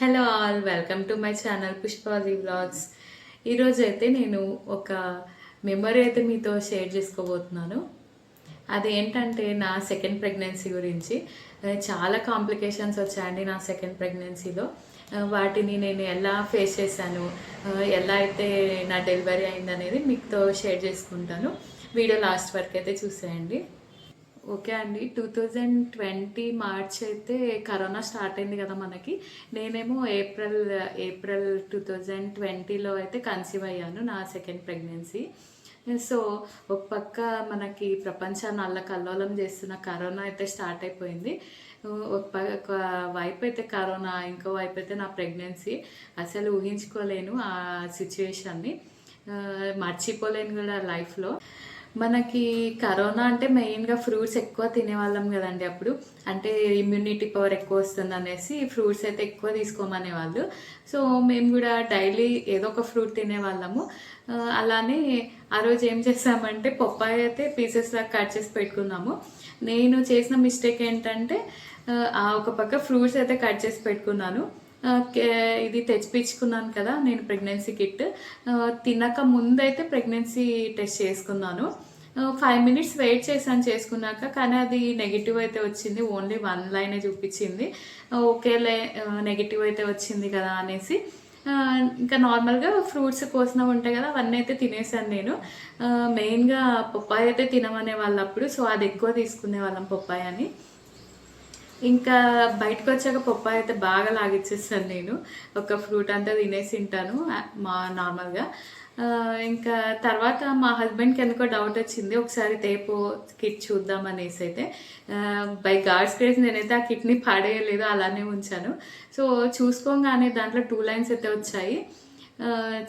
Hello all welcome to my channel Pushpadi vlogs ఈరోజు అయితే నేను ఒక మెమరీ అయితే మీతో షేర్ చేసుకోబోతున్నాను. అది ఏంటంటే నా సెకండ్ ప్రెగ్నెన్సీ గురించి. చాలా కాంప్లికేషన్స్ వచ్చాయండి నా సెకండ్ ప్రెగ్నెన్సీలో వాటిని నేను ఎలా ఫేస్ చేశాను ఎలా అయితే నా డెలివరీ అయిందనేది మీతో షేర్ చేసుకుంటాను. వీడియో లాస్ట్ వరకు అయితే చూసేయండి. ఓకే అండి. టూ థౌజండ్ ట్వంటీ మార్చ్ అయితే కరోనా స్టార్ట్ అయింది కదా మనకి. నేనేమో ఏప్రిల్ ఏప్రిల్ టూ థౌజండ్ ట్వంటీలో అయితే కన్సీవ్ అయ్యాను నా సెకండ్ ప్రెగ్నెన్సీ సో ఒక పక్క మనకి ప్రపంచాన్ని అల్ల కల్లోలం చేస్తున్న కరోనా అయితే స్టార్ట్ అయిపోయింది. ఒక పక్క ఒక వైపు అయితే కరోనా ఇంకో వైపు అయితే నా ప్రెగ్నెన్సీ అసలు ఊహించుకోలేను ఆ సిచ్యువేషన్ని మర్చిపోలేను కూడా లైఫ్లో మనకి కరోనా అంటే మెయిన్గా ఫ్రూట్స్ ఎక్కువ తినేవాళ్ళం కదండి అప్పుడు. అంటే ఇమ్యూనిటీ పవర్ ఎక్కువ వస్తుంది అనేసి ఫ్రూట్స్ అయితే ఎక్కువ తీసుకోమనే వాళ్ళు సో మేము కూడా డైలీ ఏదో ఒక ఫ్రూట్ తినేవాళ్ళము. అలానే ఆ రోజు ఏం చేసామంటే పప్పాయ అయితే పీసెస్ లాగా కట్ చేసి పెట్టుకున్నాము. నేను చేసిన మిస్టేక్ ఏంటంటే ఆ, ఒక పక్క ఫ్రూట్స్ అయితే కట్ చేసి పెట్టుకున్నాను. ఇది తెచ్చిపించుకున్నాను కదా నేను ప్రెగ్నెన్సీ కిట్. తినక ముందైతే ప్రెగ్నెన్సీ టెస్ట్ చేసుకున్నాను. ఫైవ్ మినిట్స్ వెయిట్ చేశాను చేసుకున్నాక కానీ అది నెగిటివ్ అయితే వచ్చింది ఓన్లీ వన్ లైనే చూపించింది. ఓకేలే నెగిటివ్ అయితే వచ్చింది కదా అనేసి. ఇంకా నార్మల్గా ఫ్రూట్స్ కోసినవి ఉంటాయి కదా అవన్నీ అయితే తినేసాను నేను. మెయిన్గా పప్పాయి అయితే తినమనే వాళ్ళు అప్పుడు సో అది ఎక్కువ తీసుకునే వాళ్ళం పప్పాయి అని ఇంకా బయటకు వచ్చాక పప్పాయ అయితే బాగా లాగిచ్చేస్తాను నేను. ఒక ఫ్రూట్ అంతా తినేసి తింటాను మా నార్మల్గా. ఇంకా తర్వాత మా హస్బెండ్కి ఎందుకో డౌట్ వచ్చింది ఒకసారి తేపో కిట్ చూద్దాం అనేసి అయితే. బై గాడ్స్ గ్రేస్ నేనైతే ఆ కిట్ని పాడేయలేదు అలానే ఉంచాను. సో చూసుకోగానే దాంట్లో టూ లైన్స్ అయితే వచ్చాయి.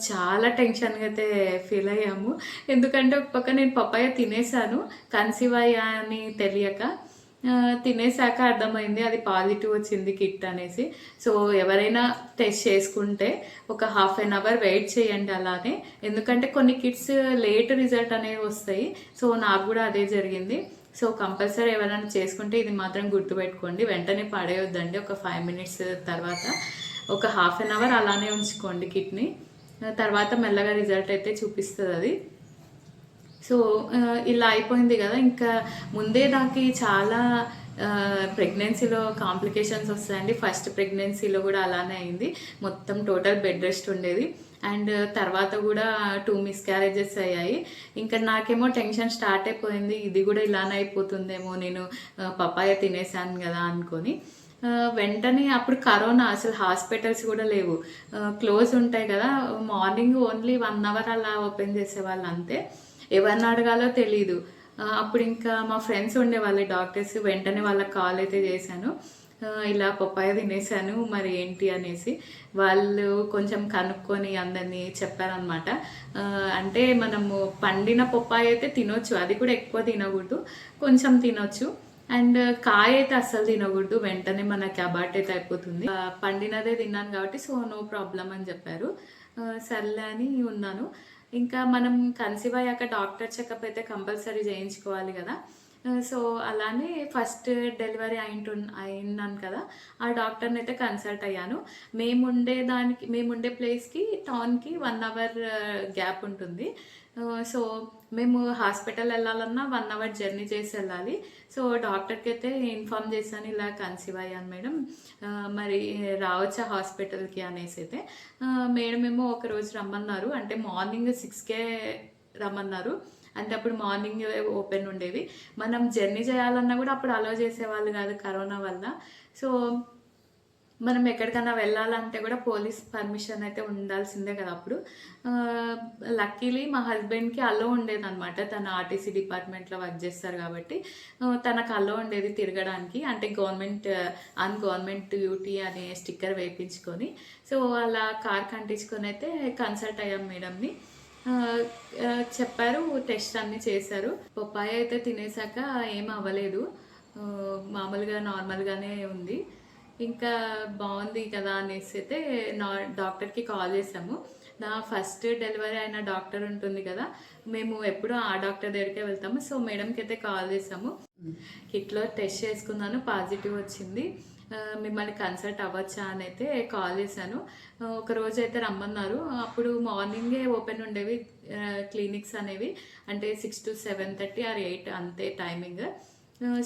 చాలా టెన్షన్గా అయితే ఫీల్ అయ్యాము. ఎందుకంటే ఒక పక్క నేను పప్పాయ తినేసాను కన్సీవ్ అయ్యా అని తెలియక. తినేసాక అర్థమైంది అది పాజిటివ్ వచ్చింది కిట్ అనేసి. సో ఎవరైనా టెస్ట్ చేసుకుంటే ఒక హాఫ్ అన్ అవర్ వెయిట్ చేయండి అలానే. ఎందుకంటే కొన్ని కిట్స్ లేట్ రిజల్ట్ అనేవి వస్తాయి. సో నాకు కూడా అదే జరిగింది. సో కంపల్సరీ ఎవరైనా చేసుకుంటే ఇది మాత్రం గుర్తుపెట్టుకోండి. వెంటనే పడేయొద్దండి ఒక ఫైవ్ మినిట్స్ తర్వాత. ఒక హాఫ్ అన్ అవర్ అలానే ఉంచుకోండి కిట్ని. తర్వాత మెల్లగా రిజల్ట్ అయితే చూపిస్తుంది అది. సో ఇలా అయిపోయింది కదా. ఇంకా ముందే నాకు చాలా ప్రెగ్నెన్సీలో కాంప్లికేషన్స్ వస్తాయండి. ఫస్ట్ ప్రెగ్నెన్సీలో కూడా అలానే అయింది. మొత్తం టోటల్ బెడ్ రెస్ట్ ఉండేది. అండ్ తర్వాత కూడా టూ మిస్క్యారేజెస్ అయ్యాయి. ఇంకా నాకేమో టెన్షన్ స్టార్ట్ అయిపోయింది. ఇది కూడా ఇలానే అయిపోతుందేమో. నేను పపాయ తినేసాను కదా అనుకొని. వెంటనే అప్పుడు కరోనా అసలు హాస్పిటల్స్ కూడా లేవు. క్లోజ్ ఉంటాయి కదా మార్నింగ్ ఓన్లీ వన్ అవర్ అలా ఓపెన్ చేసేవాళ్ళు అంతే. ఎవరిని అడగాలో తెలీదు. అప్పుడు ఇంకా మా ఫ్రెండ్స్ ఉండేవాళ్ళు డాక్టర్స్ వెంటనే వాళ్ళకి కాల్ అయితే చేశాను. ఇలా పప్పాయ తినేసాను మరి ఏంటి అనేసి. వాళ్ళు కొంచెం కనుక్కొని అందరినీ చెప్పారనమాట అంటే మనము పండిన పప్పాయ అయితే తినొచ్చు అది కూడా ఎక్కువ తినకూడదు కొంచెం తినొచ్చు. అండ్ కాయ అయితే అస్సలు తినకూడదు వెంటనే మనకి అబార్ట్ అయితే అయిపోతుంది పండినదే తిన్నాను కాబట్టి సో నో ప్రాబ్లం అని చెప్పారు. సర్లే అని ఉన్నాను. ఇంకా మనం కన్సీవ్ అయ్యాక డాక్టర్ చెకప్ అయితే కంపల్సరీ చేయించుకోవాలి కదా. సో అలానే ఫస్ట్ డెలివరీ అయింటు అయినాను కదా. ఆ డాక్టర్ని అయితే కన్సల్ట్ అయ్యాను. మేము ఉండే దానికి మేము ఉండే ప్లేస్కి టౌన్కి వన్ అవర్ గ్యాప్ ఉంటుంది. సో మేము హాస్పిటల్ వెళ్ళాలన్నా వన్ అవర్ జర్నీ చేసి వెళ్ళాలి. సో డాక్టర్కి అయితే ఇన్ఫామ్ చేశాను ఇలా కన్సీవ్ అయ్యాను మేడం. మరి రావచ్చా హాస్పిటల్కి అనేసి అయితే. మేడం ఏమో ఒక రోజు రమ్మన్నారు. అంటే మార్నింగ్ సిక్స్కే రమ్మన్నారు. అంటే అప్పుడు మార్నింగ్ ఓపెన్ ఉండేది మనం జర్నీ చేయాలన్నా కూడా అప్పుడు అలో చేసేవాళ్ళు కాదు కరోనా వల్ల. సో మనం ఎక్కడికైనా వెళ్ళాలంటే కూడా పోలీస్ పర్మిషన్ అయితే ఉండాల్సిందే కదా అప్పుడు. లక్కీలీ మా హస్బెండ్కి అలో ఉండేదన్నమాట. తన ఆర్టీసీ డిపార్ట్మెంట్లో వర్క్ చేస్తారు కాబట్టి. తనకు అలో ఉండేది తిరగడానికి. అంటే గవర్నమెంట్ అన్ గవర్నమెంట్ డ్యూటీ అనే స్టిక్కర్ వేయించుకొని సో అలా కార్ కంటించుకొని అయితే కన్సల్ట్ అయ్యాం మేడంని. చెప్పారు టెస్ట్ అన్నీ చేశారు. పప్పాయ అయితే తినేసాక ఏం అవ్వలేదు. మామూలుగా నార్మల్గానే ఉంది. ఇంకా బాగుంది కదా అనేసి అయితే నా డాక్టర్కి కాల్ చేసాము నా ఫస్ట్ డెలివరీ అయిన డాక్టర్ ఉంటుంది కదా మేము ఎప్పుడూ ఆ డాక్టర్ దగ్గరికే వెళ్తాము. సో మేడంకి అయితే కాల్ చేసాము కిట్లో టెస్ట్ చేసుకున్నాను పాజిటివ్ వచ్చింది. మిమ్మల్ని కన్సల్ట్ అవ్వచ్చా అని అయితే కాల్ చేశాను. ఒకరోజు ఒక రోజు అయితే రమ్మన్నారు. అప్పుడు మార్నింగే ఓపెన్ ఉండేవి క్లినిక్స్ అనేవి. అంటే six to seven thirty or eight అంతే టైమింగ్.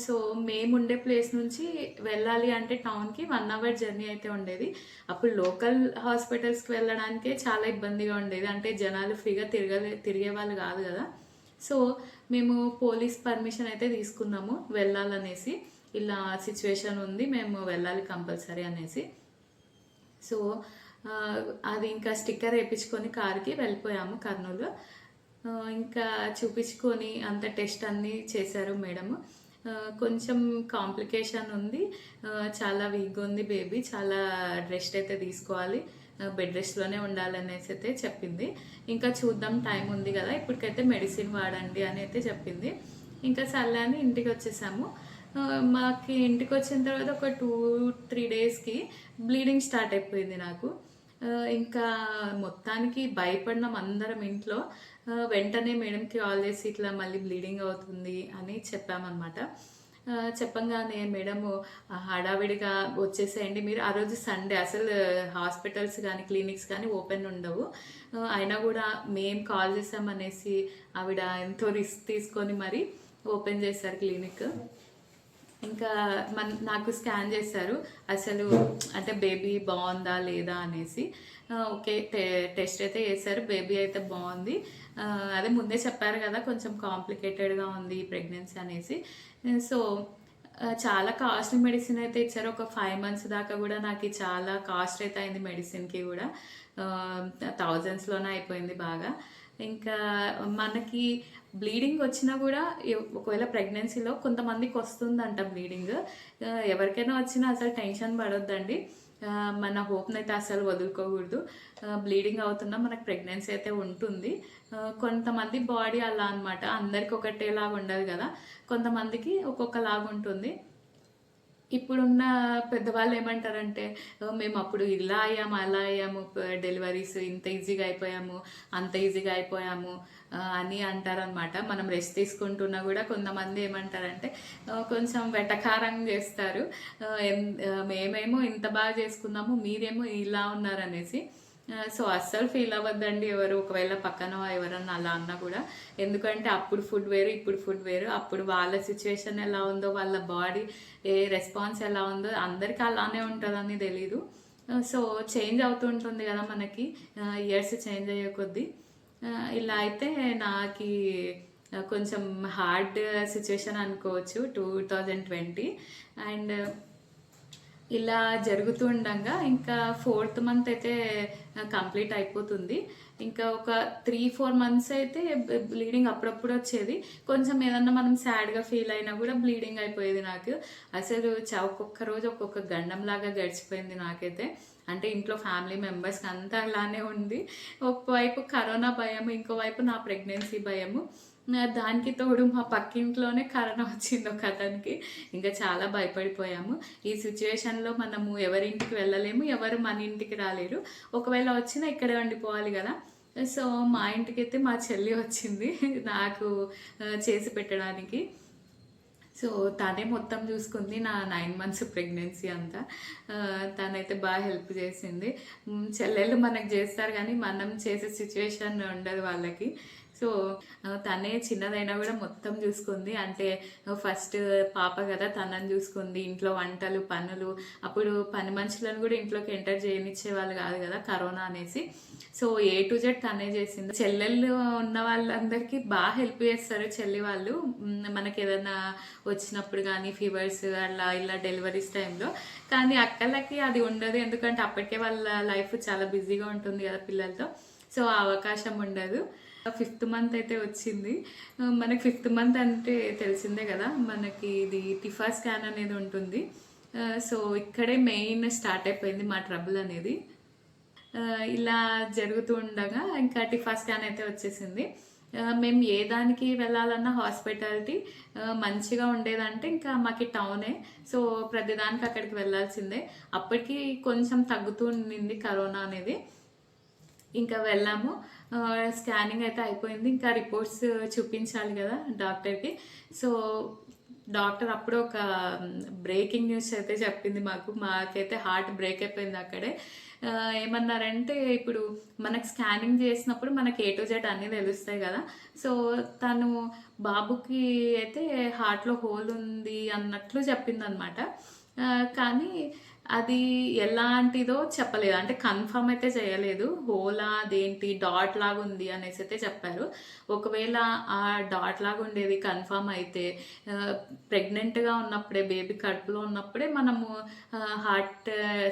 సో మేము ఉండే ప్లేస్ నుంచి వెళ్ళాలి అంటే టౌన్కి వన్ అవర్ జర్నీ అయితే ఉండేది. అప్పుడు లోకల్ హాస్పిటల్స్కి వెళ్ళడానికే చాలా ఇబ్బందిగా ఉండేది. అంటే జనాలు ఫ్రీగా తిరగలే తిరిగే వాళ్ళు కాదు కదా. సో మేము పోలీస్ పర్మిషన్ అయితే తీసుకున్నాము వెళ్ళాలనేసి. ఇలా సిచ్యువేషన్ ఉంది మేము వెళ్ళాలి కంపల్సరీ అనేసి. సో అది ఇంకా స్టిక్కర్ వేయించుకొని కార్కి వెళ్ళిపోయాము కర్నూలు. ఇంకా చూపించుకొని అంత టెస్ట్ అన్నీ చేశారు మేడం. కొంచెం కాంప్లికేషన్ ఉంది. చాలా వీక్గా ఉంది బేబీ చాలా రెస్ట్ అయితే తీసుకోవాలి. బెడ్ రెస్ట్లోనే ఉండాలనేసి అయితే చెప్పింది. ఇంకా చూద్దాం టైం ఉంది కదా ఇప్పటికైతే మెడిసిన్ వాడండి అని అయితే చెప్పింది. ఇంకా సర్లే అని ఇంటికి వచ్చేసాము. మాకి ఇంటికి వచ్చిన తర్వాత ఒక టూ త్రీ డేస్కి బ్లీడింగ్ స్టార్ట్ అయిపోయింది నాకు. ఇంకా మొత్తానికి భయపడినాం అందరం ఇంట్లో. వెంటనే మేడంకి కాల్ చేసి ఇట్లా మళ్ళీ బ్లీడింగ్ అవుతుంది అని చెప్పామన్నమాట. చెప్పంగానే మేడము హడావిడిగా వచ్చేసేయండి మీరు. ఆ రోజు సండే అసలు హాస్పిటల్స్ కానీ క్లినిక్స్ కానీ ఓపెన్ ఉండవు. అయినా కూడా మేం కాల్ చేసామనేసి ఆవిడ ఎంతో రిస్క్ తీసుకొని మరి ఓపెన్ చేశారు క్లినిక్. ఇంకా మన నాకు స్కాన్ చేశారు. అసలు అంటే బేబీ బాగుందా లేదా అనేసి. ఓకే టె- టెస్ట్ అయితే చేశారు. బేబీ అయితే బాగుంది. అదే ముందే చెప్పారు కదా కొంచెం కాంప్లికేటెడ్గా ఉంది ప్రెగ్నెన్సీ అనేసి. సో చాలా కాస్ట్లీ మెడిసిన్ అయితే ఇచ్చారు. ఒక ఫైవ్ మంత్స్ దాకా కూడా నాకు చాలా కాస్ట్ అయితే అయింది మెడిసిన్కి కూడా. థౌజండ్స్లోనే అయిపోయింది బాగా. ఇంకా మనకి బ్లీడింగ్ వచ్చినా కూడా ఒకవేళ ప్రెగ్నెన్సీలో కొంతమందికి వస్తుందంట బ్లీడింగ్. ఎవరికైనా వచ్చినా అసలు టెన్షన్ పడొద్దండి. మన హోప్ని అయితే అసలు వదులుకోకూడదు. బ్లీడింగ్ అవుతున్నా మనకు ప్రెగ్నెన్సీ అయితే ఉంటుంది. కొంతమంది బాడీ అలా అనమాట అందరికి ఒకటేలాగా ఉండదు కదా. కొంతమందికి ఒక్కొక్కలాగా ఉంటుంది. ఇప్పుడున్న పెద్దవాళ్ళు ఏమంటారంటే మేము అప్పుడు ఇలా అయ్యాము అలా అయ్యాము డెలివరీస్ ఇంత ఈజీగా అయిపోయాము అంత ఈజీగా అయిపోయాము అని అంటారనమాట మనం రెస్ట్ తీసుకుంటున్నా కూడా కొంతమంది ఏమంటారంటే కొంచెం వెటకారం చేస్తారు. మేమేమో ఇంత బాగా చేసుకున్నాము మీరేమో ఇలా ఉన్నారనేసి సో అస్సలు ఫీల్ అవ్వద్దండి ఎవరు. ఒకవేళ పక్కన ఎవరన్నా అలా అన్నా కూడా. ఎందుకంటే అప్పుడు ఫుడ్ వేరు ఇప్పుడు ఫుడ్ వేరు. అప్పుడు వాళ్ళ సిచ్యువేషన్ ఎలా ఉందో వాళ్ళ బాడీ ఏ రెస్పాన్స్ ఎలా ఉందో అందరికీ అలానే ఉంటుందని తెలీదు. సో చేంజ్ అవుతుంటుంది కదా మనకి. ఇయర్స్ చేంజ్ అయ్యే కొద్దీ. ఇలా అయితే నాకు కొంచెం హార్డ్ సిచ్యువేషన్ అనుకోవచ్చు టూ థౌజండ్ ట్వంటీ. అండ్ ఇలా జరుగుతూ ఉండగా ఇంకా ఫోర్త్ మంత్ అయితే కంప్లీట్ అయిపోతుంది. ఇంకా ఒక త్రీ ఫోర్ మంత్స్ అయితే బ్లీడింగ్ అప్పుడప్పుడు వచ్చేది. కొంచెం ఏదన్నా మనం సాడ్గా ఫీల్ అయినా కూడా బ్లీడింగ్ అయిపోయేది నాకు. అసలు ఒక్కొక్క రోజు ఒక్కొక్క గండం లాగా గడిచిపోయింది నాకైతే. అంటే ఇంట్లో ఫ్యామిలీ మెంబర్స్కి అంతా అలానే ఉంది. ఒకవైపు కరోనా భయం ఇంకోవైపు నా ప్రెగ్నెన్సీ భయము. దానికి తోడు మా పక్కింట్లోనే కరోనా వచ్చింది ఒక అతనికి. ఇంకా చాలా భయపడిపోయాము. ఈ సిచ్యువేషన్లో మనము ఎవరింటికి వెళ్ళలేము ఎవరు మన ఇంటికి రాలేరు. ఒకవేళ వచ్చినా ఇక్కడే ఉండిపోవాలి కదా. సో మా ఇంటికి అయితే మా చెల్లి వచ్చింది నాకు చేసి పెట్టడానికి. సో తనే మొత్తం చూసుకుంది నా నైన్ మంత్స్ ప్రెగ్నెన్సీ అంతా. తనైతే బాగా హెల్ప్ చేసింది. చెల్లెళ్ళు మనకు చేస్తారు కానీ మనం చేసే సిచ్యువేషన్ ఉండదు వాళ్ళకి. సో తనే చిన్నదైనా కూడా మొత్తం చూసుకుంది. అంటే ఫస్ట్ పాప కదా తనని చూసుకుంది. ఇంట్లో వంటలు పనులు. అప్పుడు పని మనుషులను కూడా ఇంట్లోకి ఎంటర్ చేయనిచ్చే వాళ్ళు కాదు కదా కరోనా అనేసి. సో ఏ టు జెడ్ తనే చేసింది. చెల్లెళ్ళు ఉన్న వాళ్ళందరికీ బాగా హెల్ప్ చేస్తారు చెల్లి వాళ్ళు. మనకి ఏదైనా వచ్చినప్పుడు కానీ ఫీవర్స్ అలా ఇలా డెలివరీస్ టైంలో. కానీ అక్కలకి అది ఉండదు. ఎందుకంటే అప్పటికే వాళ్ళ లైఫ్ చాలా బిజీగా ఉంటుంది కదా పిల్లలతో. సో ఆ అవకాశం ఉండదు. ఫిఫ్త్ మంత్ అయితే వచ్చింది. మనకి ఫిఫ్త్ మంత్ అంటే తెలిసిందే కదా మనకి ఇది టిఫా స్కాన్ అనేది ఉంటుంది. సో ఇక్కడే మెయిన్ స్టార్ట్ అయిపోయింది మా ట్రబుల్ అనేది. ఇలా జరుగుతూ ఉండగా ఇంకా టిఫా స్కాన్ అయితే వచ్చేసింది. మేము ఏ దానికి వెళ్ళాలన్నా హాస్పిటాలిటీ మంచిగా ఉండేదంటే ఇంకా మాకి టౌనే. సో ప్రతిదానికి అక్కడికి వెళ్ళాల్సిందే. అప్పటికి కొంచెం తగ్గుతూ ఉండింది కరోనా అనేది. ఇంకా వెళ్ళాము. స్కానింగ్ అయితే అయిపోయింది. ఇంకా రిపోర్ట్స్ చూపించాలి కదా డాక్టర్కి. సో డాక్టర్ అప్పుడు ఒక బ్రేకింగ్ న్యూస్ అయితే చెప్పింది మాకు. మాకైతే హార్ట్ బ్రేక్ అయిపోయింది అక్కడే. ఏమన్నారంటే ఇప్పుడు మనకు స్కానింగ్ చేసినప్పుడు మనకి ఏ టు జెడ్ అన్నీ తెలుస్తాయి కదా. సో తను బాబుకి అయితే హార్ట్లో హోల్ ఉంది అన్నట్లు చెప్పిందనమాట కానీ అది ఎలాంటిదో చెప్పలేదు. అంటే కన్ఫర్మ్ అయితే చేయలేదు. హోలా అదేంటి డాట్ లాగా ఉంది అనేసి అయితే చెప్పారు. ఒకవేళ ఆ డాట్ లాగా ఉండేది కన్ఫర్మ్ అయితే ప్రెగ్నెంట్గా ఉన్నప్పుడే బేబీ కడుపులో ఉన్నప్పుడే మనము హార్ట్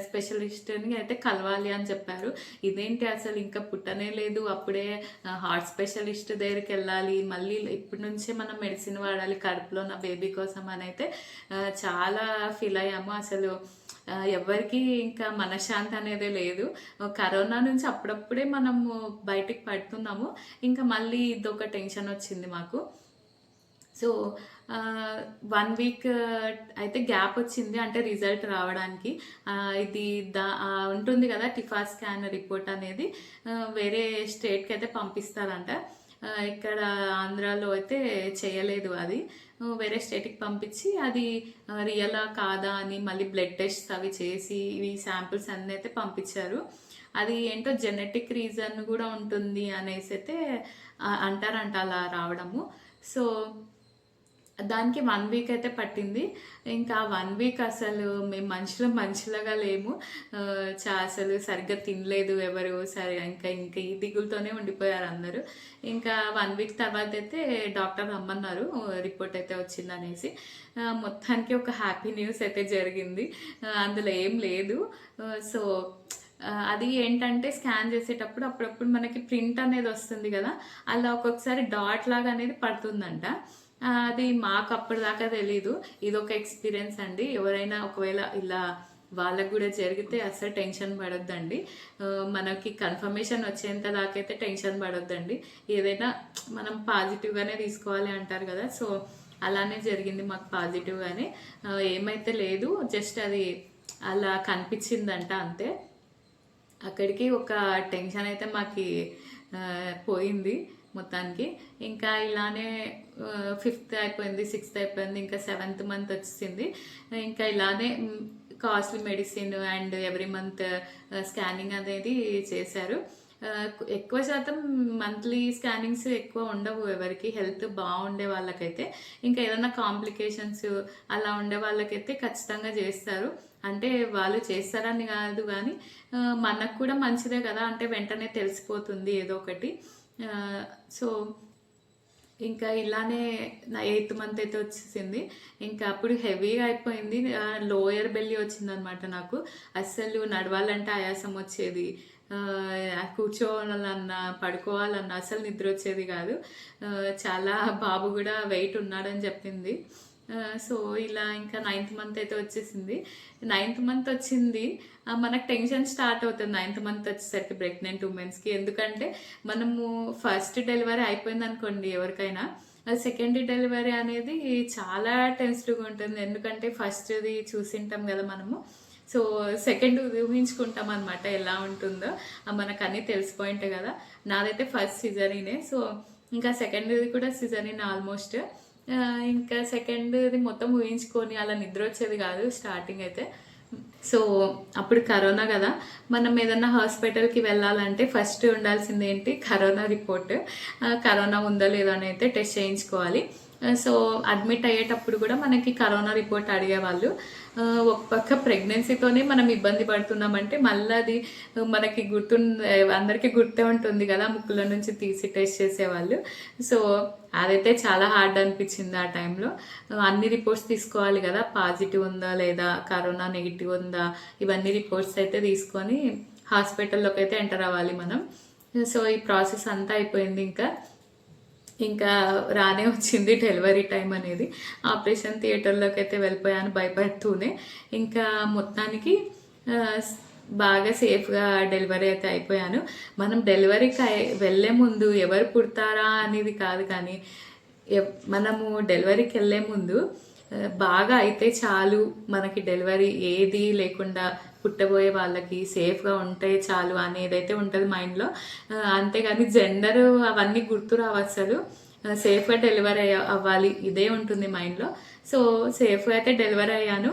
స్పెషలిస్ట్ని అయితే కలవాలి అని చెప్పారు. ఇదేంటి అసలు ఇంకా పుట్టనే లేదు. అప్పుడే హార్ట్ స్పెషలిస్ట్ దగ్గరికి వెళ్ళాలి మళ్ళీ ఇప్పటి నుంచే మనం మెడిసిన్ వాడాలి. కడుపులో ఉన్న బేబీ కోసం అని అయితే చాలా ఫీల్ అయ్యాము. అసలు ఎవరికి ఇంకా మనశ్శాంతి అనేది లేదు. కరోనా నుంచి అప్పుడప్పుడే మనము బయటికి పడుతున్నాము. ఇంకా మళ్ళీ ఇదొక టెన్షన్ వచ్చింది మాకు. సో వన్ వీక్ అయితే గ్యాప్ వచ్చింది అంటే రిజల్ట్ రావడానికి. ఇది దా ఉంటుంది కదా టిఫా స్కాన్ రిపోర్ట్ అనేది. వేరే స్టేట్కి అయితే పంపిస్తారంట. ఇక్కడ ఆంధ్రాలో అయితే చేయలేదు అది. వేరే స్టేట్కి పంపించి అది రియలా కాదా అని మళ్ళీ బ్లడ్ టెస్ట్ అవి చేసి ఇవి శాంపిల్స్ అన్నీ అయితే పంపించారు. అది ఏంటో జెనెటిక్ రీజన్ కూడా ఉంటుంది అనేసి అయితే అంటారంట అలా రావడము. సో దానికి వన్ వీక్ అయితే పట్టింది. ఇంకా వన్ వీక్ అసలు మేము మనుషులు మనుషులుగా లేము. చా అసలు సరిగ్గా తినలేదు ఎవరు. సరే ఇంకా ఇంకా ఈ దిగులతోనే ఉండిపోయారు అందరూ. ఇంకా వన్ వీక్ తర్వాత అయితే డాక్టర్ రమ్మన్నారు. రిపోర్ట్ అయితే వచ్చింది అనేసి. మొత్తానికి ఒక హ్యాపీ న్యూస్ అయితే జరిగింది. అందులో ఏం లేదు. సో అది ఏంటంటే స్కాన్ చేసేటప్పుడు అప్పుడప్పుడు మనకి ప్రింట్ అనేది వస్తుంది కదా. అలా ఒక్కొక్కసారి డాట్ లాగా అనేది పడుతుందంట. అది మాకు అప్పటిదాకా తెలీదు. ఇది ఒక ఎక్స్పీరియన్స్ అండి. ఎవరైనా ఒకవేళ ఇలా వాళ్ళకు కూడా జరిగితే అసలు టెన్షన్ పడొద్దండి. మనకి కన్ఫర్మేషన్ వచ్చేంత దాకైతే అయితే టెన్షన్ పడొద్దండి. ఏదైనా మనం పాజిటివ్గానే తీసుకోవాలి అంటారు కదా సో అలానే జరిగింది మాకు పాజిటివ్గానే ఏమైతే లేదు జస్ట్ అది అలా కనిపించిందంట అంతే. అక్కడికి ఒక టెన్షన్ అయితే మాకు పోయింది. మొత్తానికి. ఇంకా ఇలానే ఫిఫ్త్ అయిపోయింది సిక్స్త్ అయిపోయింది ఇంకా సెవెంత్ మంత్ వచ్చింది ఇంకా ఇలానే costly medicine and every month scanning అనేది చేశారు. ఎక్కువ శాతం మంత్లీ స్కానింగ్స్ ఎక్కువ ఉండవు ఎవరికి. హెల్త్ బాగుండే వాళ్ళకైతే. ఇంకా ఏదైనా కాంప్లికేషన్స్ అలా ఉండే వాళ్ళకైతే ఖచ్చితంగా చేస్తారు. అంటే వాళ్ళు చేస్తారని కాదు కానీ మనకు కూడా మంచిదే కదా. అంటే వెంటనే తెలిసిపోతుంది ఏదో ఒకటి. సో ఇంకా ఇలానే నా ఎయిత్ మంత్ అయితే వచ్చేసింది. ఇంకా అప్పుడు హెవీగా అయిపోయింది. లోయర్ బెల్లి వచ్చిందనమాట నాకు. అస్సలు నడవాలంటే ఆయాసం వచ్చేది. కూర్చోవాలన్నా పడుకోవాలన్నా అసలు నిద్ర వచ్చేది కాదు. చాలా బాబు కూడా వెయిట్ ఉన్నాడని చెప్పింది. సో ఇలా ఇంకా నైన్త్ మంత్ అయితే వచ్చేసింది. నైన్త్ మంత్ వచ్చింది. మనకు టెన్షన్ స్టార్ట్ అవుతుంది. నైన్త్ మంత్ వచ్చేసరికి ప్రెగ్నెంట్ ఉమెన్స్కి ఎందుకంటే మనము ఫస్ట్ డెలివరీ అయిపోయింది అనుకోండి ఎవరికైనా సెకండ్ డెలివరీ అనేది చాలా టెన్స్డ్గా ఉంటుంది. ఎందుకంటే ఫస్ట్ది చూసింటాం కదా మనము. సో సెకండ్ ఊహించుకుంటాం అనమాట ఎలా ఉంటుందో. మనకు అన్నీ తెలిసిపోయింటాయి కదా. నాదైతే ఫస్ట్ సిజరీనే సో ఇంకా సెకండ్ది కూడా సిజరీన్ ఆల్మోస్ట్ ఇంకా సెకండ్ది మొత్తం ఊహించుకొని అలా నిద్ర వచ్చేది కాదు స్టార్టింగ్ అయితే. సో అప్పుడు కరోనా కదా. మనం ఏదన్నా హాస్పిటల్కి వెళ్ళాలంటే ఫస్ట్ ఉండాల్సింది ఏంటి? కరోనా రిపోర్ట్ కరోనా ఉందో లేదో అని అయితే టెస్ట్ చేయించుకోవాలి. Uh, సో అడ్మిట్ అయ్యేటప్పుడు కూడా మనకి కరోనా రిపోర్ట్ అడిగేవాళ్ళు uh, ఒక పక్క ప్రెగ్నెన్సీతోనే మనం ఇబ్బంది పడుతున్నామంటే మళ్ళీ అది uh, మనకి గుర్తు అందరికీ గుర్తే ఉంటుంది కదా ముక్కుల నుంచి తీసి టెస్ట్ చేసేవాళ్ళు సో అదైతే చాలా హార్డ్ అనిపించింది ఆ టైంలో అన్ని రిపోర్ట్స్ తీసుకోవాలి కదా పాజిటివ్ ఉందా లేదా కరోనా నెగిటివ్ ఉందా ఇవన్నీ రిపోర్ట్స్ అయితే తీసుకొని హాస్పిటల్లోకి అయితే ఎంటర్ అవ్వాలి మనం. సో ఈ ప్రాసెస్ అంతా అయిపోయింది ఇంకా. ఇంకా రానే వచ్చింది డెలివరీ టైం అనేది. ఆపరేషన్ థియేటర్లోకి అయితే వెళ్ళిపోయాను భయపడుతూనే ఇంకా మొత్తానికి బాగా సేఫ్గా డెలివరీ అయితే అయిపోయాను. మనం డెలివరీకి వెళ్ళే ముందు ఎవరు పుడతారా అనేది కాదు కానీ మనము డెలివరీకి వెళ్ళే ముందు బాగా అయితే చాలు మనకి డెలివరీ ఏది లేకుండా పుట్టబోయే వాళ్ళకి సేఫ్గా ఉంటే చాలు అనేదైతే ఉంటుంది మైండ్లో. అంతేగాని జెండర్ అవన్నీ గుర్తు రావు అసలు సేఫ్గా డెలివరీ అవ్వాలి. ఇదే ఉంటుంది మైండ్లో. సో సేఫ్గా అయితే డెలివరీ అయ్యాను.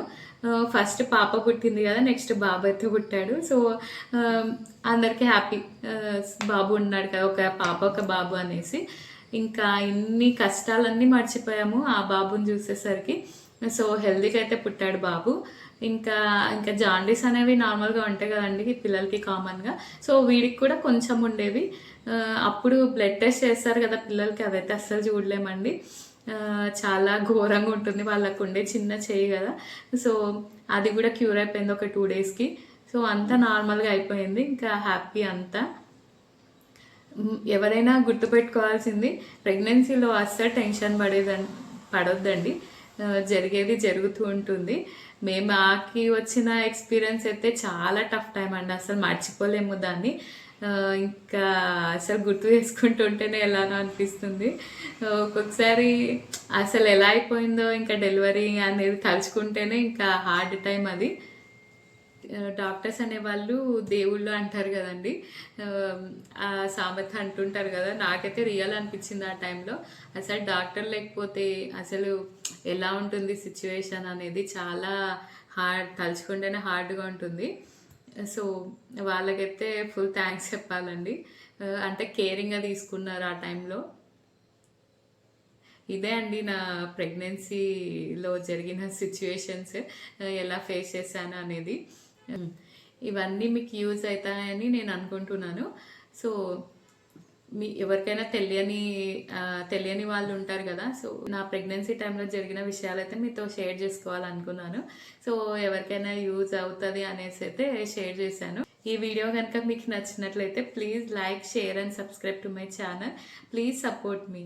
ఫస్ట్ పాప పుట్టింది కదా నెక్స్ట్ బాబు అయితే పుట్టాడు. సో అందరికీ హ్యాపీ. బాబు ఉన్నాడు కదా ఒక పాప ఒక బాబు అనేసి. ఇంకా ఇన్ని కష్టాలన్నీ మర్చిపోయాము ఆ బాబుని చూసేసరికి. సో హెల్దీగా అయితే పుట్టాడు బాబు. ఇంకా ఇంకా జాండీస్ అనేవి నార్మల్గా ఉంటాయి కదండి పిల్లలకి కామన్గా. సో వీడికి కూడా కొంచెం ఉండేవి. అప్పుడు బ్లడ్ టెస్ట్ చేస్తారు కదా పిల్లలకి అవైతే అస్సలు చూడలేమండి. చాలా ఘోరంగా ఉంటుంది వాళ్ళకు ఉండే చిన్న చేయి కదా. సో అది కూడా క్యూర్ అయిపోయింది ఒక టూ డేస్కి సో అంతా నార్మల్గా అయిపోయింది. ఇంకా హ్యాపీ అంతా. ఎవరైనా గుర్తుపెట్టుకోవాల్సింది ప్రెగ్నెన్సీలో అస్సలు టెన్షన్ పడేదని పడొద్దండి. జరిగేది జరుగుతూ ఉంటుంది. మేము మాకి వచ్చిన ఎక్స్పీరియన్స్ అయితే చాలా టఫ్ టైం అండి. అసలు మర్చిపోలేము దాన్ని. ఇంకా అసలు గుర్తు చేసుకుంటుంటేనే ఎలానో అనిపిస్తుంది. ఒక్కొక్కసారి అసలు ఎలా అయిపోయిందో ఇంకా డెలివరీ అనేది తలుచుకుంటేనే ఇంకా హార్డ్ టైం అది. డాక్టర్స్ అనేవాళ్ళు దేవుళ్ళు అంటారు కదండి. ఆ సామెత అంటుంటారు కదా. నాకైతే రియల్ అనిపించింది ఆ టైంలో. అసలు డాక్టర్ లేకపోతే అసలు ఎలా ఉంటుంది సిచ్యువేషన్ అనేది చాలా హార్డ్ తలుచుకుంటేనే హార్డ్గా ఉంటుంది. సో వాళ్ళకైతే ఫుల్ థ్యాంక్స్ చెప్పాలండి. Uh, అంటే కేరింగ్గా తీసుకున్నారు ఆ టైంలో ఇదే అండి నా ప్రెగ్నెన్సీలో జరిగిన సిచ్యువేషన్స్ uh, ఎలా ఫేస్ చేశాను అనేది. Hmm. ఇవన్నీ మీకు యూజ్ అవుతాయని నేను అనుకుంటున్నాను. సో మీ ఎవరికైనా తెలియని తెలియని వాళ్ళు ఉంటారు కదా. సో నా ప్రెగ్నెన్సీ టైంలో జరిగిన విషయాలు అయితే మీతో షేర్ చేసుకోవాలనుకున్నాను. సో ఎవరికైనా యూజ్ అవుతుంది అనేసి అయితే షేర్ చేశాను. ఈ వీడియో కనుక మీకు నచ్చినట్లయితే please like share and subscribe to my channel. Please support me.